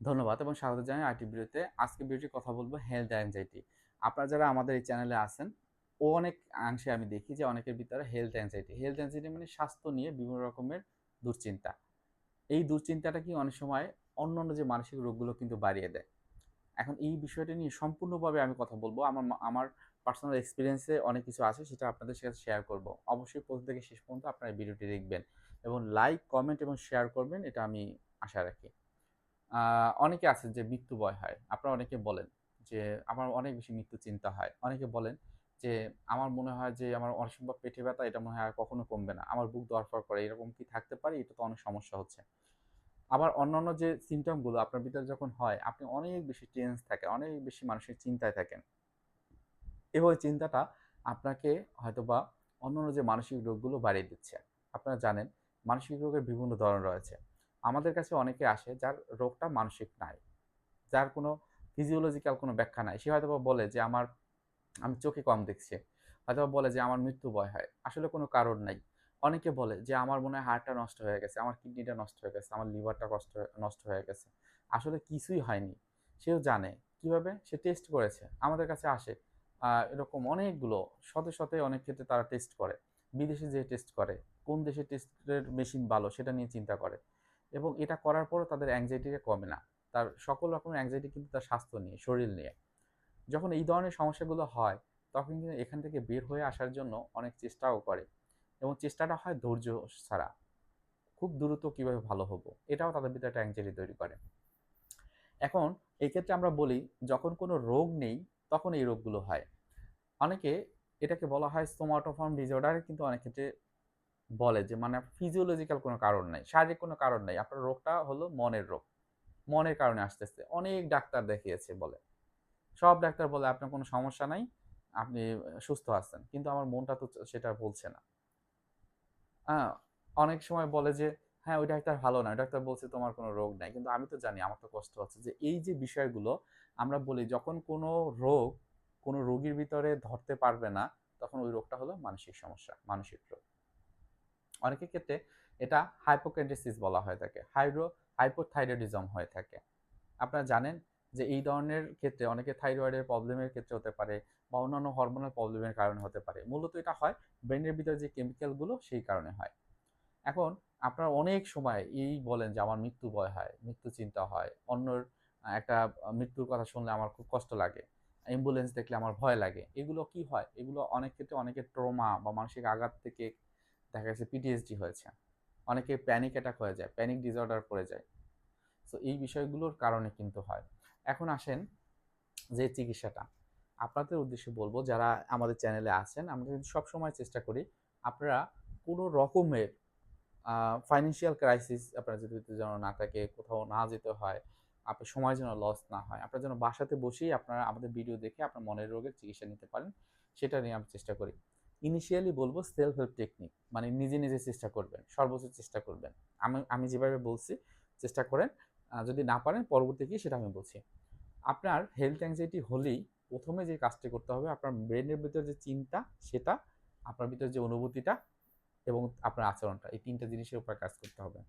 ধন্যবাদ এবং স্বাগত জানাই আইটি ভিডিওতে আজকে ভিডিওটি কথা বলব হেলথ অ্যাংজাইটি আপনারা যারা আমাদের এই চ্যানেলে আছেন, ও অনেক অংশে আমি দেখি যে অনেকের ভিতরে হেলথ অ্যাংজাইটি হেলথ অ্যাংজাইটি মানে স্বাস্থ্য নিয়ে বিভিন্ন রকমের দুশ্চিন্তা। এই দুশ্চিন্তাটা কি অনেক সময় অন্য অন্য যে মানসিক রোগগুলো কিন্তু বাড়িয়ে দেয়। এখন এই বিষয়টা নিয়ে সম্পূর্ণভাবে আমি কথা বলব। আমার আমার পার্সোনাল এক্সপিরিয়েন্সে অনেক কিছু আছে, সেটা আপনাদের সাথে শেয়ার করব। অবশ্যই প্রথম থেকে শেষ পর্যন্ত আপনারা ভিডিওটি দেখবেন এবং লাইক কমেন্ট এবং শেয়ার করবেন, এটা আমি আশা রাখি। অনেকে আছেন যে মৃত্যু ভয় হয়। আপনারা অনেকে বলেন যে আমার অনেক বেশি মৃত্যু চিন্তা হয়। অনেকে বলেন যে আমার মনে হয় যে আমার অসম্ভব পেটে ব্যথা, এটা মনে হয় আর কখনো কমবে না। আমার বুক দরকার করে, এরকম কি থাকতে পারে? এটা তো অনেক সমস্যা হচ্ছে। আবার অন্যান্য যে সিমটমগুলো আপনার ভিতরে যখন হয়, আপনি অনেক বেশি টেন্স থাকেন, অনেক বেশি মানুষের চিন্তায় থাকেন। এবং চিন্তাটা আপনাকে হয়তোবা অন্যান্য যে মানসিক রোগগুলো বাড়িয়ে দিচ্ছে। আপনারা জানেন মানসিক রোগের বিভিন্ন ধরন রয়েছে। আমাদের কাছে অনেকে আসে যার রোগটা মানসিক নাই। যার কোনো ফিজিওলজিক্যাল কোনো ব্যাখ্যা নাই। সে হয়তো বলে যে, আমার, আমি চোখে কম দেখছি। হয়তো বলে যে, আমার মৃত্যু ভয় হয়। আসলে কোনো কারণ নাই। অনেকে বলে যে, আমার মনে হয় হার্টটা নষ্ট হয়ে গেছে, আমার কিডনিটা নষ্ট হয়ে গেছে, আমার লিভারটা কষ্ট নষ্ট হয়ে গেছে। আসলে কিছুই হয়নি। সেও জানে। কীভাবে? সে টেস্ট করেছে। আমাদের কাছে আসে। এরকম অনেকগুলো, শতে শতে অনেক ক্ষেত্রে তারা টেস্ট করে। বিদেশে যে টেস্ট করে। কোন দেশে টেস্টের মেশিন ভালো সেটা নিয়ে চিন্তা করে। এবং এটা করার পরও তাদের অ্যাংজাইটিটা কমে না। তার সকল রকমের অ্যাংজাইটি কিন্তু তার স্বাস্থ্য নিয়ে, শরীর নিয়ে। যখন এই ধরনের সমস্যাগুলো হয়, তখন কিন্তু এখান থেকে বের হয়ে আসার জন্য অনেক চেষ্টাও করে এবং চেষ্টাটা হয় ধৈর্য ছাড়া। খুব দ্রুত কীভাবে ভালো হব, এটাও তাদের ভিতরে একটা অ্যাংজাইটি তৈরি করে। এখন এই ক্ষেত্রে আমরা বলি, যখন কোনো রোগ নেই, তখন এই রোগগুলো হয়। অনেকে এটাকে বলা হয় সোমাটোফর্ম ডিসঅর্ডার কিন্তু অনেক ক্ষেত্রে বলে যে মানে ফিজিওলজিক্যাল কোনো কারণ নাই, শারীরিক কোনো কারণ নাই, আপনার রোগটা হলো মনের রোগ, মনের কারণে আসতেছে। অনেক ডাক্তার দেখিয়েছে বলে। সব ডাক্তার বলে, আপনার কোনো সমস্যা নাই, আপনি সুস্থ আছেন। কিন্তু আমার মনটা তো সেটা বলছে না। হ্যাঁ অনেক সময় বলে যে হ্যাঁ ওই ডাক্তার ভালো না ডাক্তার বলছে তোমার কোনো রোগ নাই। কিন্তু আমি তো জানি, আমার তো কষ্ট হচ্ছে যে, এই যে বিষয়গুলো আমরা বলি, যখন কোনো রোগ কোনো রোগীর ভিতরে ধরতে পারবে না, তখন ওই রোগটা হলো মানসিক সমস্যা, মানসিক রোগ। অনেকের ক্ষেত্রে এটা হাইপোকেন্ড্রিসিস বলা হয়ে থাকে হাইড্রো হাইপোথাইরয়েডিজম হয়ে থাকে। আপনারা জানেন যে এই ধরনের ক্ষেত্রে অনেকে থাইরয়েডের প্রবলেমের ক্ষেত্রে হতে পারে বা অন্যান্য হরমোনাল প্রবলেমের কারণে হতে পারে। মূলত এটা হয় ব্রেনের ভিতরে যে কেমিক্যালগুলো সেই কারণে হয়। এখন আপনারা অনেক সময় এই বলেন যে আমার মৃত্যু ভয় হয়, মৃত্যু চিন্তা হয়, অন্যর একটা মৃত্যুর কথা শুনলে আমার খুব কষ্ট লাগে অ্যাম্বুলেন্স দেখলে আমার ভয় লাগে। এগুলো কি হয়? এগুলো অনেক ক্ষেত্রে অনেকের ট্রমা বা মানসিক আঘাত থেকে দেখা গেছে পিটিএসডি হয়েছে। অনেকে প্যানিক অ্যাটাক হয়ে যায় প্যানিক ডিসঅর্ডার পড়ে যায়। সো এই বিষয়গুলোর কারণে কিন্তু হয়। এখন আসেন যে চিকিৎসাটা। আপনাদের উদ্দেশ্যে বলব, যারা আমাদের চ্যানেলে আছেন, আমরা কিন্তু সবসময় চেষ্টা করি আপনারা কোনো রকমের ফাইন্যান্সিয়াল ক্রাইসিস আপনার যদি যেন না থাকে, কোথাও না যেতে হয়, আপনার সময় যেন লস না হয়, আপনার যেন বাসাতে বসেই আপনারা আমাদের ভিডিও দেখে আপনার মনের রোগের চিকিৎসা নিতে পারেন, সেটা নিয়ে আমি চেষ্টা করি। ইনিশিয়ালি বলব সেলফ হেল্প টেকনিক মানে নিজে নিজে চেষ্টা করবেন, সর্বোচ্চ চেষ্টা করবেন। আমি আমি যেভাবে বলছি, চেষ্টা করেন যদি না পারেন পরবর্তী কি সেটা আমি বলছি। আপনার হেলথ অ্যাংজাইটি হলেই প্রথমে যে কাজটি করতে হবে, আপনার ব্রেনের ভিতরে যে চিন্তা, সেটা আপনার ভিতরে যে অনুভূতিটা এবং আপনার আচরণটা, এই তিনটা জিনিসের উপর কাজ করতে হবে।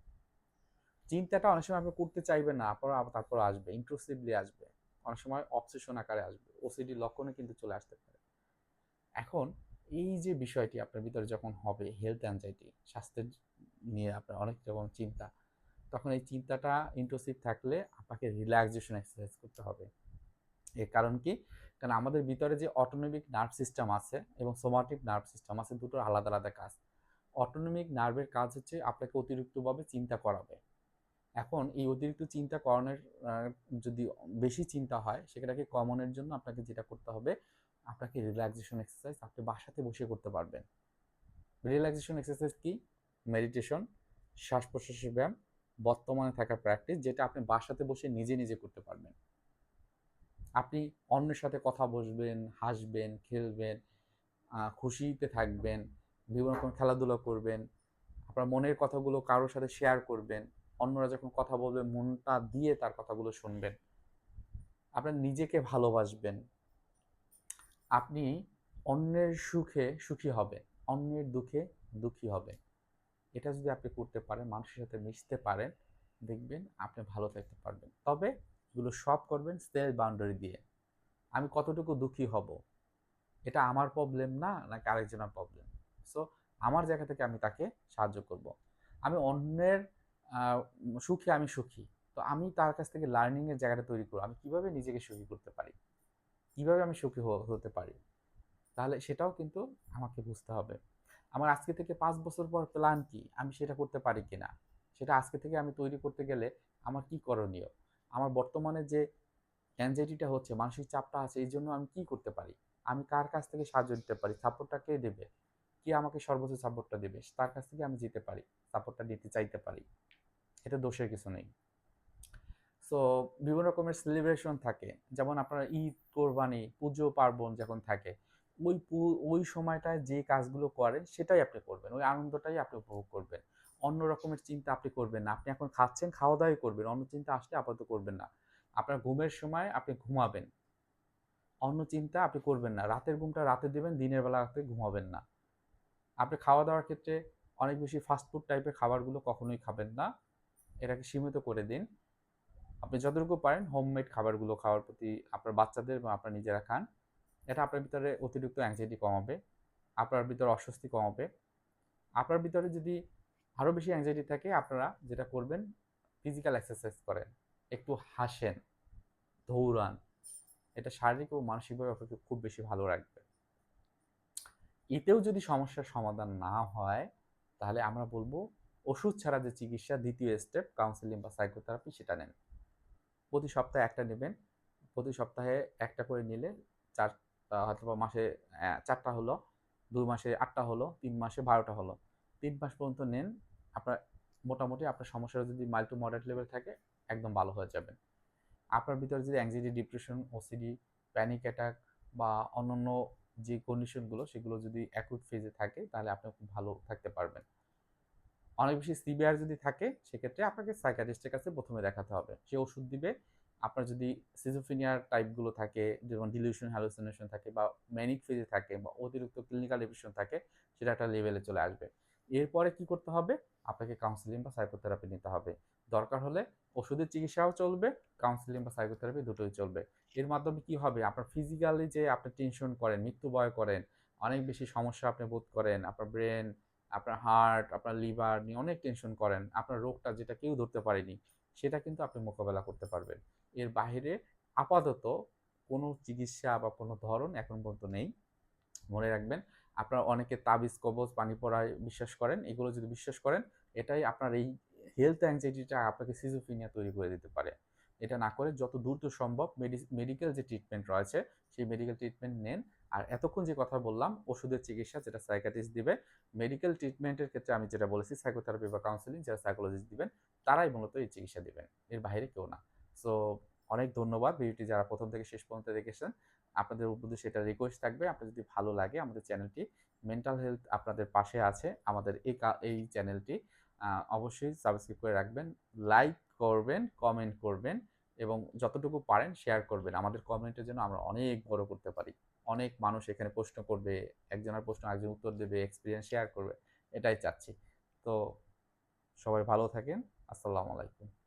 চিন্তাটা অনেক সময় আপনি করতে চাইবেন না আপনার তারপর আসবে ইন্ট্রোসিভলি আসবে। অনেক সময় অবসেশন আকারে আসবে ওসিডি লক্ষণে কিন্তু চলে আসতে পারে। এখন এই যে বিষয়টি আপনার ভিতরে যখন হবে হেলথ অ্যাংজাইটি স্বাস্থ্যের নিয়ে আপনার অনেক রকম চিন্তা, তখন এই চিন্তাটা ইন্ট্রোসিভ থাকলে আপনাকে রিল্যাক্সেশন এক্সারসাইজ করতে হবে। এর কারণ কি? কারণ আমাদের ভিতরে যে অটোনমিক নার্ভ সিস্টেম আছে এবং সোমাটিক নার্ভ সিস্টেম আছে, দুটোর আলাদা আলাদা কাজ। অটোনমিক নার্ভের কাজ হচ্ছে আপনাকে অতিরিক্তভাবে চিন্তা করাবে। এখন এই অতিরিক্ত চিন্তা করানোর যদি বেশি চিন্তা হয়, সেটাকে কমনের জন্য আপনাকে যেটা করতে হবে আপনাকে রিল্যাক্সেশন এক্সারসাইজ আপনি বাসাতে বসে করতে পারবেন। রিল্যাক্সেশন এক্সারসাইজ কি? মেডিটেশন শ্বাস প্রশ্বাসের ব্যায়াম, বর্তমানে থাকার প্র্যাকটিস যেটা আপনি বাসাতে বসে নিজে নিজে করতে পারবেন। আপনি অন্যের সাথে কথা বসবেন, হাসবেন, খেলবেন খুশিতে থাকবেন, বিভিন্ন রকম খেলাধুলা করবেন, আপনার মনের কথাগুলো কারোর সাথে শেয়ার করবেন, অন্যরা যখন কথা বলবে মনটা দিয়ে তার কথাগুলো শুনবেন। আপনার নিজেকে ভালোবাসবেন। আপনি অন্যের সুখে সুখী হবে, অন্যের দুঃখে দুঃখী হবেন এটা যদি আপনি করতে পারেন, মানুষের সাথে মিশতে পারেন, দেখবেন আপনি ভালো থাকতে পারবেন। তবে এগুলো সব করবেন সেলফ বাউন্ডারি দিয়ে। আমি কতটুকু দুঃখী হব? এটা আমার প্রবলেম না, নাকি আরেকজনের প্রবলেম সো আমার জায়গা থেকে আমি তাকে সাহায্য করব। আমি অন্যের সুখে আমি সুখী। তো আমি তার কাছ থেকে লার্নিংয়ের জায়গাটা তৈরি করব। আমি কীভাবে নিজেকে সুখী করতে পারি? কীভাবে আমি সুখী হতে পারি? তাহলে সেটাও কিন্তু আমাকে বুঝতে হবে। আমার আজকে থেকে পাঁচ বছর পর প্ল্যান কি? আমি সেটা করতে পারি কি না সেটা আজকে থেকে আমি তৈরি করতে গেলে আমার কি করণীয়? আমার বর্তমানে যে অ্যাংজাইটিটা হচ্ছে, মানসিক চাপটা আছে, এই জন্য আমি কি করতে পারি? আমি কার কাছ থেকে সাহায্য দিতে পারি? সাপোর্টটা কে দেবে? কে আমাকে সর্বোচ্চ সাপোর্টটা দেবে? তার কাছ থেকে আমি যেতে পারি সাপোর্টটা দিতে চাইতে পারি। এটা দোষের কিছু নেই। সো বিভিন্ন রকমের সেলিব্রেশন থাকে। যেমন আপনার ঈদ, কোরবানি, পুজো, পার্বণ যখন থাকে, ওই ওই সময়টায় যে কাজগুলো করেন, সেটাই আপনি করবেন। ওই আনন্দটাই আপনি উপভোগ করবেন। অন্য রকমের চিন্তা আপনি করবেন না। আপনি এখন খাচ্ছেন খাওয়া দাওয়াই করবেন। অন্য চিন্তা আসলে আপাতত করবেন না। আপনার ঘুমের সময় আপনি ঘুমাবেন। অন্য চিন্তা আপনি করবেন না। রাতের ঘুমটা রাতে দেবেন, দিনের বেলা রাতে ঘুমাবেন না। আপনি খাওয়া দাওয়ার ক্ষেত্রে অনেক বেশি ফাস্টফুড টাইপের খাবারগুলো কখনোই খাবেন না। এটাকে সীমিত করে দিন। আপনি যতটুকু পারেন হোমমেড খাবারগুলো খাওয়ার প্রতি আপনার বাচ্চাদের এবং আপনার নিজেরা খান। এটা আপনার ভিতরে অতিরিক্ত অ্যাংজাইটি কমাবে, আপনার ভিতরে অস্বস্তি কমাবে। আপনার ভিতরে যদি আরও বেশি অ্যাংজাইটি থাকে, আপনারা যেটা করবেন ফিজিক্যাল এক্সারসাইজ করেন। একটু হাসেন, দৌড়ান। এটা শারীরিক ও মানসিকভাবে আপনাকে খুব বেশি ভালো রাখবে। এতেও যদি সমস্যার সমাধান না হয়, তাহলে আমরা বলব ওষুধ ছাড়া যে চিকিৎসা দ্বিতীয় স্টেপ কাউন্সিলিং বা সাইকোথেরাপি সেটা নেন। প্রতি সপ্তাহে একটা নেবেন। প্রতি সপ্তাহে একটা করে নিলে চার হয়তো মাসে চারটা হলো, দুই মাসে আটটা হলো, তিন মাসে বারোটা হলো। তিন মাস পর্যন্ত নেন, আপনার মোটামুটি আপনার সমস্যাটা যদি মাইল টু মডারেট লেভেল থাকে, একদম ভালো হয়ে যাবে। আপনার ভিতরে যদি anxiety depression OCD panic attack বা অন্যান্য যে কন্ডিশনগুলো সেগুলো যদি অ্যাকুট ফেজে থাকে, তাহলে আপনি খুব ভালো থাকতে পারবেন। অনেক বেশি সিভিয়ার যদি থাকে, সেক্ষেত্রে আপনাকে সাইকাটিস্টের কাছে প্রথমে দেখাতে হবে। সে ওষুধ দিবে। আপনার যদি সিজোফিনিয়ার টাইপগুলো থাকে, যেমন ডিলিউশন হ্যালুসিনেশন থাকে বা ম্যানিক ফেজে থাকে বা অতিরিক্ত ক্লিনিক্যাল ডিপ্রেশন থাকে, সেটা একটা লেভেলে চলে আসবে। এরপরে কি করতে হবে? আপনাকে কাউন্সিলিং বা সাইকোথেরাপি নিতে হবে। দরকার হলে ওষুধের চিকিৎসাও চলবে কাউন্সিলিং বা সাইকোথেরাপি দুটোই চলবে। এর মাধ্যমে কি হবে? আপনার ফিজিক্যালি যে আপনি টেনশন করেন মৃত্যু ভয় করেন, অনেক বেশি সমস্যা আপনি বোধ করেন, আপনার ব্রেন আপনার হার্ট আপনার লিভার নিয়ে অনেক টেনশন করেন। আপনার রোগটা যেটা কেউ ধরতে পারেনি, সেটা কিন্তু আপনি মোকাবেলা করতে পারবেন। এর বাহিরে আপাতত কোনো চিকিৎসা বা কোনো ধরন এখন পর্যন্ত নেই। মনে রাখবেন, আপনার অনেকে তাবিজ, কবজ, পানি পড়ায় বিশ্বাস করেন, এগুলো যদি বিশ্বাস করেন, এটাই আপনার এই হেলথ অ্যাংজাইটিটা আপনাকে সিজোফিনিয়া তৈরি করে দিতে পারে। এটা না করে যত দ্রুত সম্ভব মেডিকেল যে ট্রিটমেন্ট রয়েছে, সেই মেডিকেল ট্রিটমেন্ট নেন। আর এতক্ষণ যে কথা বললাম, ওষুধের চিকিৎসা যেটা সাইকাটিস্ট দিবে মেডিকেল ট্রিটমেন্টের ক্ষেত্রে আমি যেটা বলেছি সাইকোথেরাপি বা কাউন্সিলিং যারা সাইকোলজিস্ট দিবেন, তারাই মূলত এই চিকিৎসা দিবেন। এর বাইরে কেউ না। সো অনেক ধন্যবাদ ভিডিওটি যারা প্রথম থেকে শেষ পর্যন্ত দেখেছেন, আপনাদের উদ্দেশ্যে সেটা রিকোয়েস্ট থাকবে। আপনার যদি ভালো লাগে, আমাদের চ্যানেলটি মেন্টাল হেলথ আপনাদের পাশে আছে, আমাদের এই এই চ্যানেলটি অবশ্যই সাবস্ক্রাইব করে রাখবেন লাইক করবেন কমেন্ট করবেন। এবং যতটুকু পারেন শেয়ার করবেন। আমাদের কমিউনিটির জন্য আমরা অনেক বড় করতে পারি। অনেক মানুষ এখানে প্রশ্ন করবে, একজনের প্রশ্ন একজন উত্তর দেবে এক্সপিরিয়েন্স শেয়ার করবে, এটাই চাচ্ছি। তো সবাই ভালো থাকেন। আসসালামু আলাইকুম।